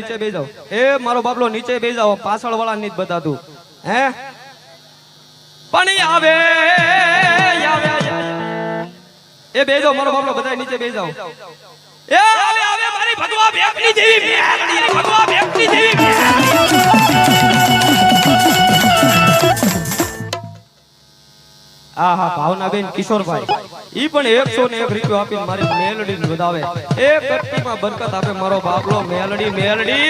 નીચે બે જાઓ. એ મારો બાપલો, નીચે બે જાઓ. પાછળ વાળા નહીં બતાતું. હે? પણ આવે. એ બે જાઓ, મારો બાપલો બધા નીચે બે જાઓ. એ આવે આવે, મારી ભગવા ભેખની જેવી ભગવા ભેખની જેવી આ હા ભાવનાબેન કિશોરભાઈ. ઈ પણ એકસો ને એક રૂપિયો આપીને મારી મેલડી વધાવે. એ કટકીમાં બરકત આપે મારો બાપલો મેલડી મેલડી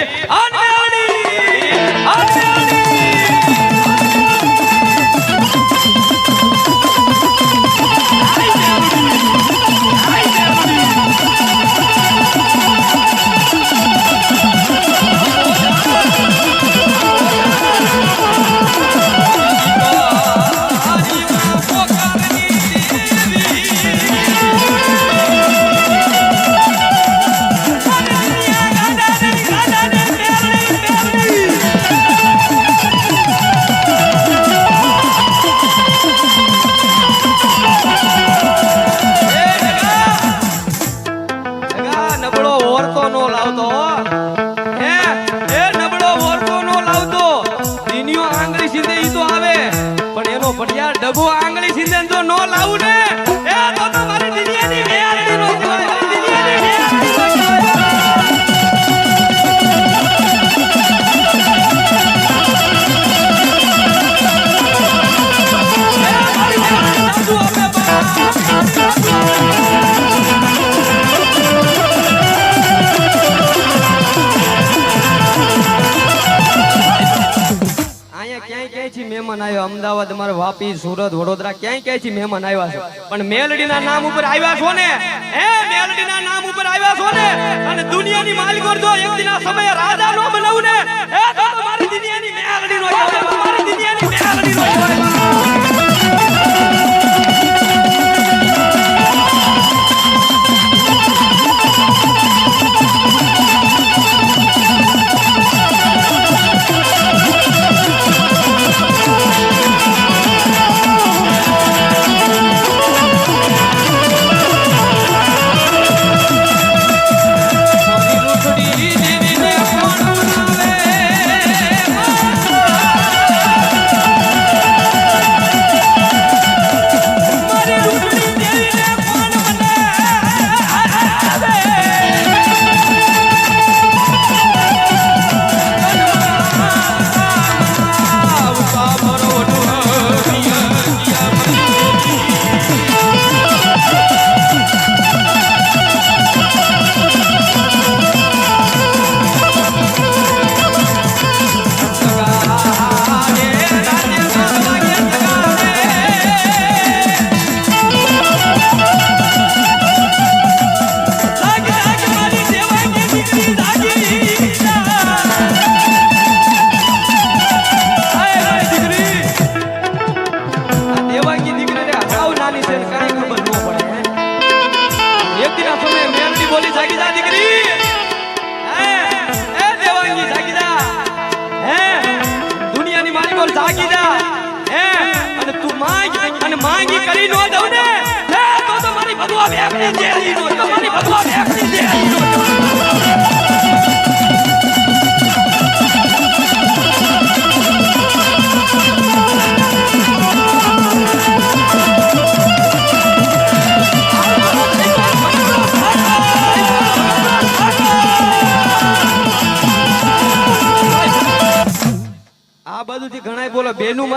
વાપી સુરત, વડોદરા ક્યાંય ક્યાંયથી મહેમાન આવ્યા છે? પણ મેલડીના નામ ઉપર આવ્યા છો ને? હે, મેલડીના નામ ઉપર આવ્યા છો ને? અને દુનિયાની માલિક જો એક દિના સમયે રાજા નો બનાવું ને? હે, તો મારી દુનિયાની મેલડી નો મારી દુનિયાની મેલડી નો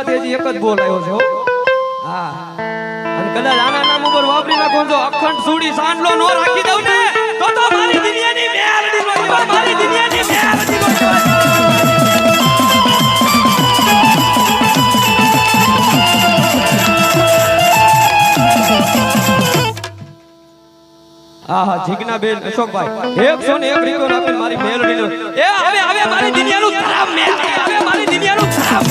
હજી એક જ બોલ આવ્યો છે, હા. અને કદાચ આના નામ ઉપર વાપરી નાખો જો અખંડ સુડી સાંડલો નો રાખી દઉં ને, તો તો મારી દુનિયાની મેલડી નો મારી દુનિયાની મેલડી આપીને મારી મારી દુનિયાનું દુનિયાનું ખરાબ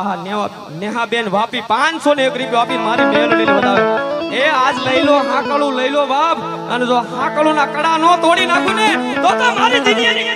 આહા નેહાબેન વાપી પાંચસો ને એક રૂપિયા આપી મારી મેલડી બતાવે એ આજ લઈ લો, હાકડું લઈ લો બાપ. અને જો હાકડું ના કડા નો તોડી નાખું ને, તો તો મારી દુનિયાની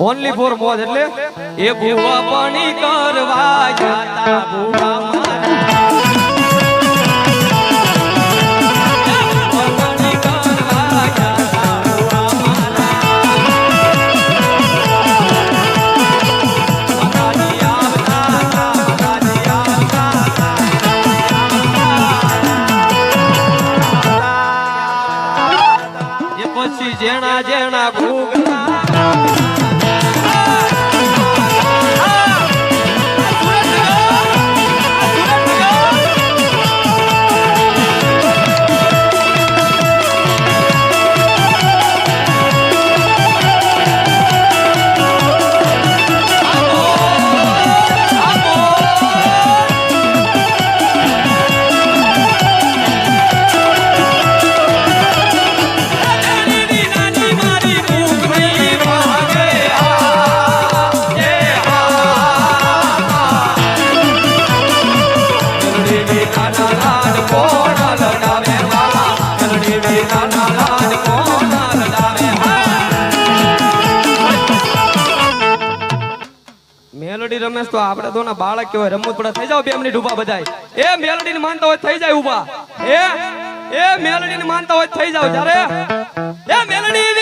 ઓનલી ફોર મોજ એટલે એ ભૂવા પાણી કરવા જતા ભૂવા મારા. પછી જેણા જેણા ભૂગલા રમેશ તો આપણે તો બાળક કેવાય રમત પડે. થઈ જાવ બે મિનિટ ઊભા બધાય. એ મેલડી ને માનતા હોય થઈ જાય ઊભા એ એ મેલડી ને માનતા હોય થઈ જાવ જયારે? એ મેલડી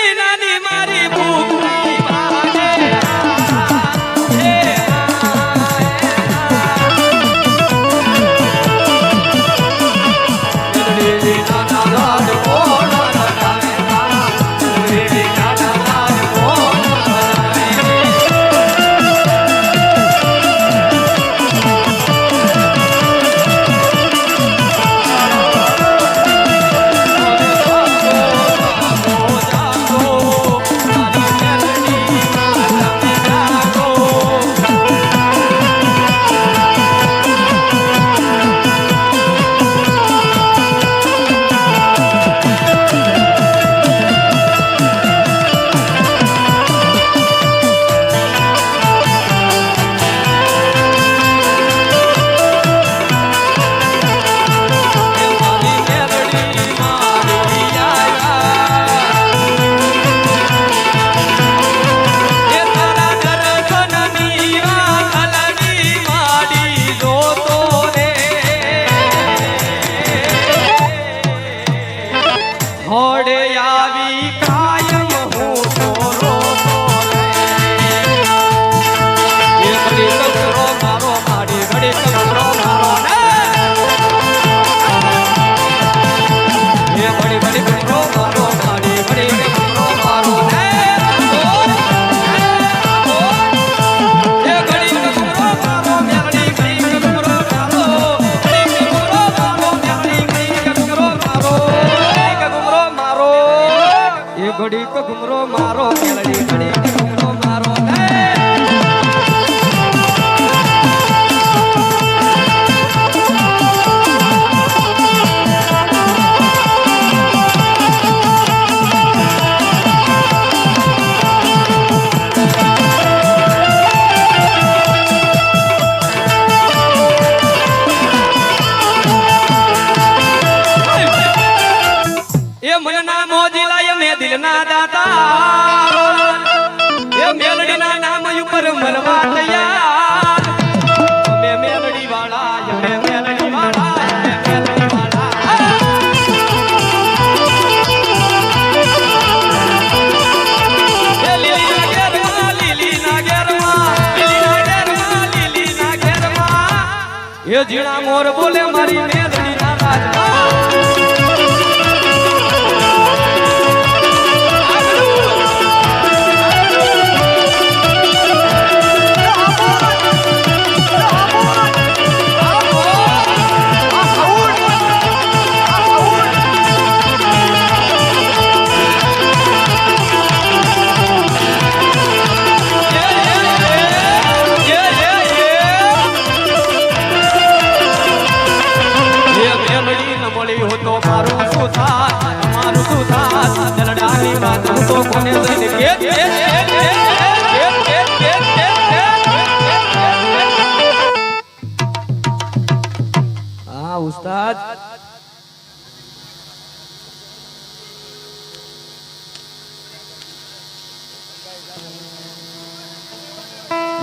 ઝીણા મોર બોલે મારી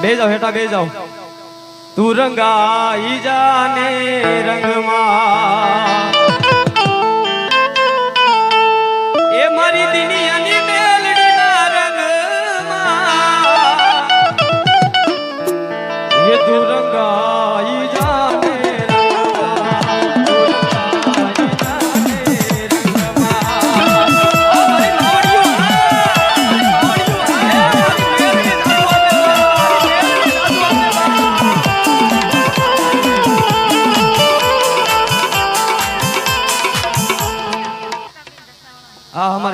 બે જાઓ હેઠા બે જાઓ તું રંગાઈ જાને રંગમાં.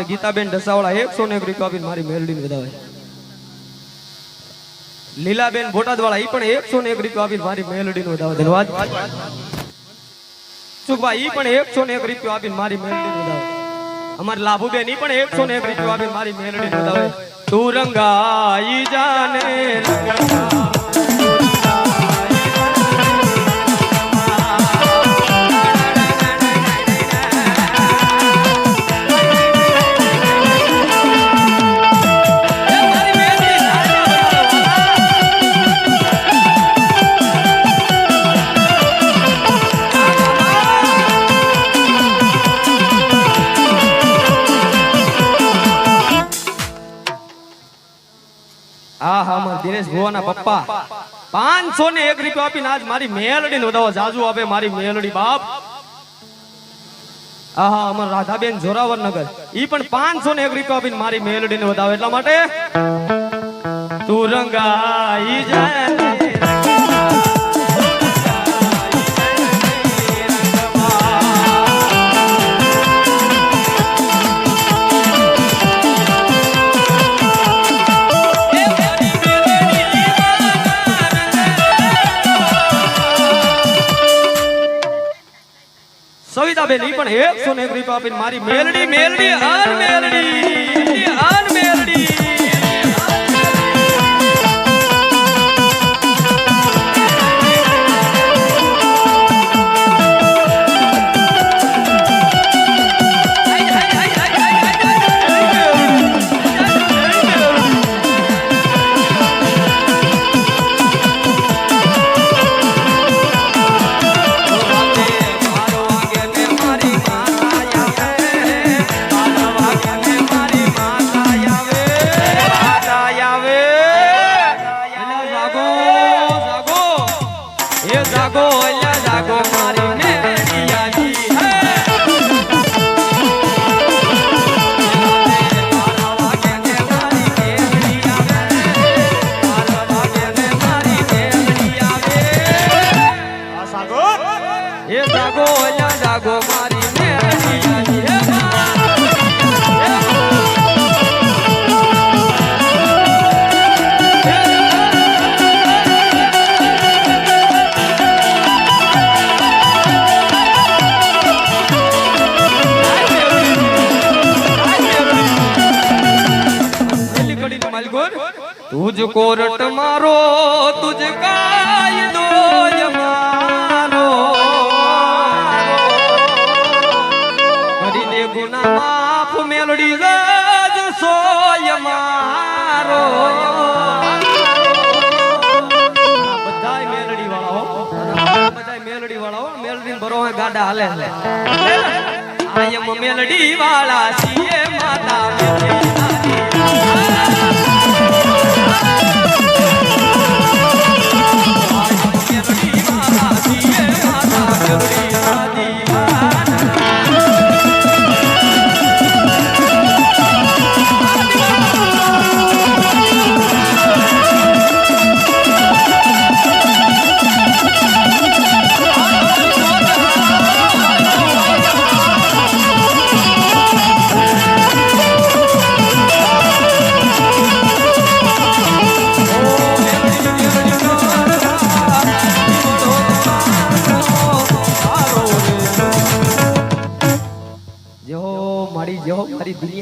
અમારે ગીતાબેન ઢસાવાળા એકસો ને એક રૂપિયા આપીને મારી મેલડીને વધાવે. લીલાબેન બોટાદવાળા એ પણ એકસો ને એક રૂપિયા આપીને મારી મેલડીને વધાવે. ધન્યવાદ. સુખભાઈ એ પણ એકસો ને એક રૂપિયા આપીને મારી મેલડીને વધાવે. અમારે લાભુબેન એ પણ એકસો ને એક રૂપિયા આપીને મારી મેલડીને વધાવે. તું રંગાઈ જાને રંગમાં. પપ્પા. પાંચસો ને એક રૂપિયા આપીને આજ મારી મેલડી વધાવો જાજુ આપે, મારી મેલડી બાપ. આહા, અમર રાધાબેન જોરાવર નગર ઈ પણ પાંચસો ને એક રૂપિયા આપીને મારી મેલડી ને વધાવે એટલા માટે તું રંગાઈ જાય. ને સવિતાબેન ઈ પણ એકસો ને એક રૂપિયા આપીને મારી મેલડી મેલડી હાર મેલડી મુજ કોરટ મારો તુજ કાયદો મારો કરીને ગુના માફ મેલડી રાજ સોય મારો બધાય મેલડી વાળાઓ બધાય મેલડી વાળાઓ મેલડી બરો ગાડા હાલે હાલે આયમ મેલડી વાળા સીએ માતા મેલડી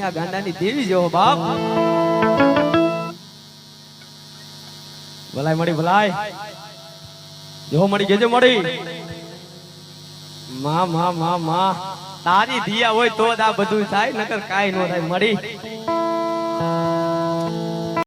દુનિયા ગાંડાની દેવી જેવો બાપ. ભલાય મળી ભલાય જો મળી ગેજે મળી. માં માં માં માં. તારી દિયા હોય તો આ બધું થાય, નકર કાઈ ન થાય, મળી.